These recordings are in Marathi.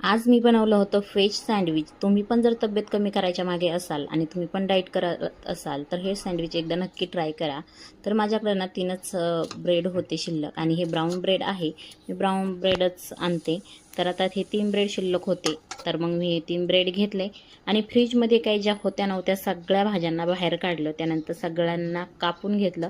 आज मी बनवलं होतं व्हेज सँडविच. तुम्ही पण जर तब्येत कमी करायच्या मागे असाल आणि तुम्ही पण डाईट करत असाल तर हे सँडविच एकदा नक्की ट्राय करा. तर माझ्याकडे ना तीनच ब्रेड होते शिल्लक आणि हे ब्राऊन ब्रेड आहे. मी ब्राऊन ब्रेडच आणते. तर आता हे तीन ब्रेड शिल्लक होते. तर मग मी हे तीन ब्रेड घेतले आणि फ्रीजमध्ये काही ज्या होत्या नव्हत्या सगळ्या भाज्यांना बाहेर काढलं. त्यानंतर सगळ्यांना कापून घेतलं.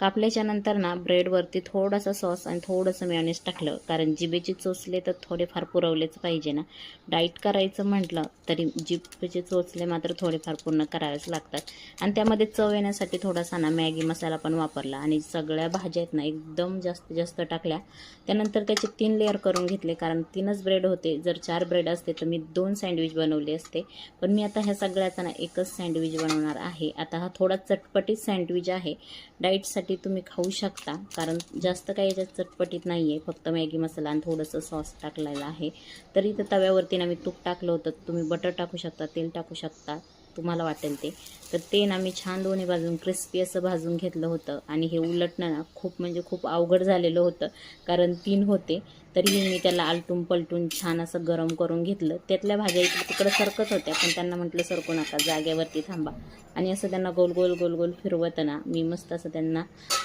कापल्याच्या नंतर ना ब्रेडवरती थोडासा सॉस आणि थोडंसं मेयोनीज टाकलं. कारण जिबेचे चोचले तर थोडेफार पुरवलेच पाहिजे ना. डाईट करायचं म्हटलं तरी जिबेचे चोचले मात्र थोडेफार पूर्ण करावेच लागतात. आणि त्यामध्ये चव येण्यासाठी थोडासा ना मॅगी मसाला पण वापरला. आणि सगळ्या भाज्या आहेत ना एकदम जास्त जास्त टाकल्या. त्यानंतर त्याचे तीन लेअर करून घेतले. कारण तीनच ब्रेड होते. जर चार ब्रेड असते तर मी मी दोन सँडविच बनवले असते. पण मी आता ह्या सगळ्याचा ना एकच सँडविच बनवणार आहे. आता हा थोडा चटपटीत सँडविच आहे. डाईटसाठी तुम्ही खाऊ शकता. कारण जास्त काही याच्यात चटपटीत नाही आहे फक्त मॅगी मसाला आणि थोडंसं सॉस टाकलेलं आहे. तरी तर तव्यावरती ना मी तूप टाकलं होतं. तुम्ही बटर टाकू शकता तेल टाकू शकता. तुम्हाला वाटेल ते. तर ते ना मी छान दोन्ही बाजून क्रिस्पी असं भाजून घेतलं होतं आणि हे उलटणं ना खूप म्हणजे खूप अवघड झालेलं होतं. कारण तीन होते. तरीही मी त्याला आलटून पलटून छान असं गरम करून घेतलं. त्यातल्या भाज्या इकडे तिकडं सरकत होत्या पण त्यांना म्हटलं सरकू नका जाग्यावरती थांबा. आणि असं त्यांना गोल गोल गोल गोल फिरवताना मी मस्त असं त्यांना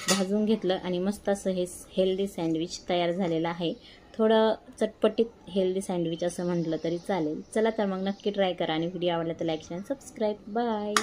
भाजून घेतलं. आणि मस्त असं हे हेल्दी सँडविच तयार झालेलं आहे. थोडं चटपटीत हेल्दी सँडविच असं म्हटलं तरी चालेल. चला तर मग नक्की ट्राय करा आणि व्हिडिओ आवडला तर लाईक शेअर सबस्क्राईब बाय